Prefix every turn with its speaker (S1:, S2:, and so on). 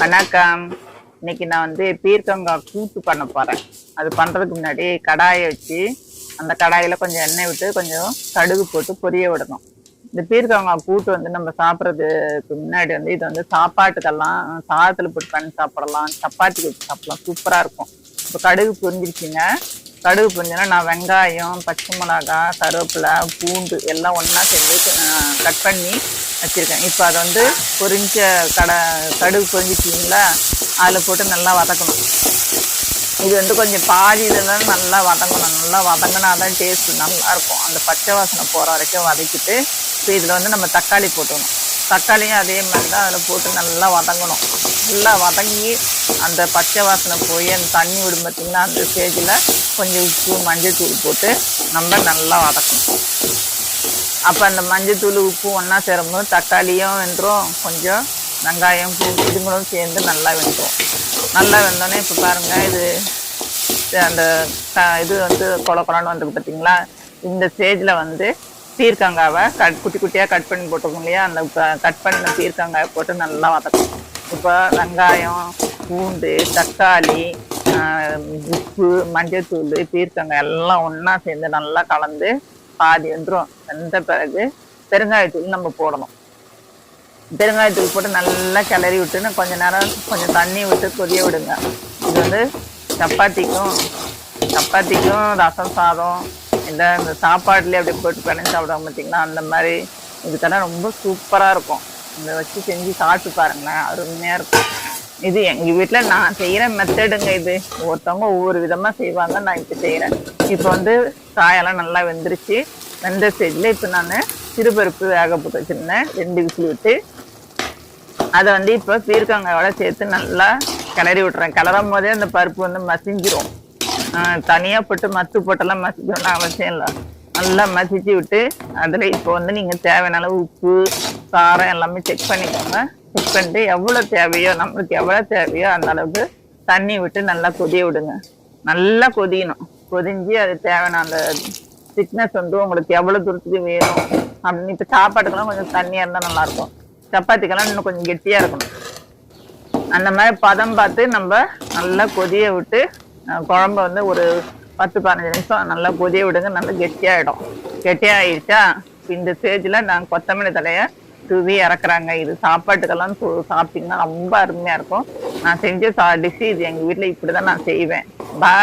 S1: வணக்கம். இன்னைக்கு நான் வந்து பீர்க்கங்காய் கூட்டு பண்ண போறேன். அது பண்றதுக்கு முன்னாடி கடாயை வச்சு அந்த கடாயில கொஞ்சம் எண்ணெய் விட்டு கொஞ்சம் கடுகு போட்டு பொரிய விடணும். இந்த பீர்க்கங்காய் கூட்டு வந்து நம்ம சாப்பிட்றதுக்கு முன்னாடி வந்து இது வந்து சாப்பாட்டுக்கெல்லாம் சாதத்தில் போட்டு பண்ணி சாப்பிடலாம். சப்பாத்திக்கு வச்சு சாப்பிடலாம். சூப்பராக இருக்கும். இப்போ கடுகு பொரிஞ்சிருச்சுங்க. கடுகு பொரிஞ்சோன்னா நான் வெங்காயம் பச்சை மிளகாய் கருவேப்பிலை பூண்டு எல்லாம் ஒன்றா சேர்ந்து கட் பண்ணி வச்சுருக்கேன். இப்போ அதை வந்து பொரிஞ்ச கடை கடுகு பொரிஞ்சிச்சிங்களா அதில் போட்டு நல்லா வதக்கணும். இது வந்து கொஞ்சம் பாதி இதெல்லாம் நல்லா வதங்கணும். நல்லா வதங்கினா தான் டேஸ்ட் நல்லாயிருக்கும் அந்த பச்சை வாசனை போகிற வரைக்கும் வதக்கிட்டு இப்போ இதில் வந்து நம்ம தக்காளி போட்டுக்கணும். தக்காளியும் அதே மாதிரி தான் அதில் போட்டு நல்லா வதங்கணும். நல்லா வதங்கி அந்த பச்சை வாசனை போய் அந்த தண்ணி விடும் பார்த்திங்கன்னா அந்த ஸ்டேஜில் கொஞ்சம் உப்பு மஞ்சள்தூள் போட்டு நம்ம நல்லா வதக்கணும். அப்போ அந்த மஞ்சத்தூள் உப்பு ஒன்றா சேரும்போது தக்காளியும் வெந்துடும் கொஞ்சம் வெங்காயம் பூ இதுங்களும் சேர்ந்து நல்லா வெந்துடும் நல்லா வெந்தோடனே இப்போ பாருங்கள் இது அந்த இது வந்து கொல கொலன்னு வந்திருக்கு பார்த்தீங்களா? இந்த ஸ்டேஜில் வந்து பீர்க்கங்காவை கட் குட்டி குட்டியாக கட் பண்ணி போட்டிருக்கோம் இல்லையா? அந்த கட் பண்ண பீர்க்கங்காயை போட்டு நல்லா வதக்கணும். இப்போ வெங்காயம் பூண்டு தக்காளி உப்பு மஞ்சத்தூள் பீர்க்கங்காய் எல்லாம் ஒன்றா சேர்ந்து நல்லா கலந்து பாதி வந்துடும் வெந்த பிறகு பெருங்காயத்தூள் நம்ம போடணும். பெருங்காயத்தூள் போட்டு நல்லா கிளறி விட்டுன்னு கொஞ்ச நேரம் கொஞ்சம் தண்ணி விட்டு கொதிய விடுங்க. இது வந்து சப்பாத்திக்கும் சப்பாத்திக்கும் ரசம் சாதம் இந்த இந்த சாப்பாடுலேயே அப்படியே போட்டு பிணைஞ்சு சாப்பிடுவாங்க பார்த்தீங்களா அந்த மாதிரி இதுக்கெல்லாம் ரொம்ப சூப்பராக இருக்கும். இதை வச்சு செஞ்சு சாப்பிட்டு பாருங்களேன். அருமையாக இருக்கும். இது எங்கள் வீட்டில் நான் செய்கிற மெத்தடுங்க இது. ஒவ்வொருத்தவங்க ஒவ்வொரு விதமாக செய்வாங்க நான் இப்போ செய்கிறேன் இப்போ வந்து காயெல்லாம் நல்லா வெந்துருச்சு. வெந்த ஸ்டேஜில் இப்போ நான் சிறுபருப்பு வேக போட்டு வச்சுருந்தேன். ரெண்டு விசில் விட்டு. அதை வந்து இப்போ பீர்க்கங்காயோட சேர்த்து நல்லா கிளறி விட்டுறேன். கிளறும் போதே அந்த பருப்பு வந்து மசிஞ்சிரும். தனியாக போட்டு மத்து போட்டெல்லாம் மசிக்கணும்னு அவசியம் இல்லை. நல்லா மசிச்சு விட்டு அதில் இப்போ வந்து நீங்கள் தேவையான அளவு உப்பு காரம் எல்லாமே செக் பண்ணிக்கோங்க. செக் பண்ணிட்டு எவ்வளோ தேவையோ நம்மளுக்கு எவ்வளோ தேவையோ அந்த அளவுக்கு தண்ணி விட்டு நல்லா கொதிய விடுங்க. நல்லா கொதியணும். கொதிஞ்சு அது தேவையான அந்த திக்னஸ் வந்து உங்களுக்கு எவ்வளோ தூரத்துக்கு வேணும் அப்படின்னு இப்போ சாப்பாட்டுக்கெல்லாம் கொஞ்சம் தண்ணியாக இருந்தால் நல்லாயிருக்கும். சப்பாத்திக்கெல்லாம் இன்னும் கொஞ்சம் கெட்டியாக இருக்கணும். அந்த மாதிரி பதம் பார்த்து நம்ம நல்லா கொதிய விட்டு குழம்பு வந்து ஒரு பத்து பதினஞ்சு நிமிஷம் நல்லா கொதிய விடுங்க. நல்லா கெட்டியாயிடும். கெட்டியாயிடுச்சா இந்த ஸ்டேஜில் நான் கொத்தமல்லி தலையை தூவி இறக்குறாங்க. இது சாப்பாட்டுக்கெல்லாம் சு- சாப்பிட்டீங்கன்னா ரொம்ப அருமையாக இருக்கும். நான் செஞ்ச சா டிஷ்ஷு இது எங்கள் வீட்டில் இப்படி தான் நான் செய்வேன். பா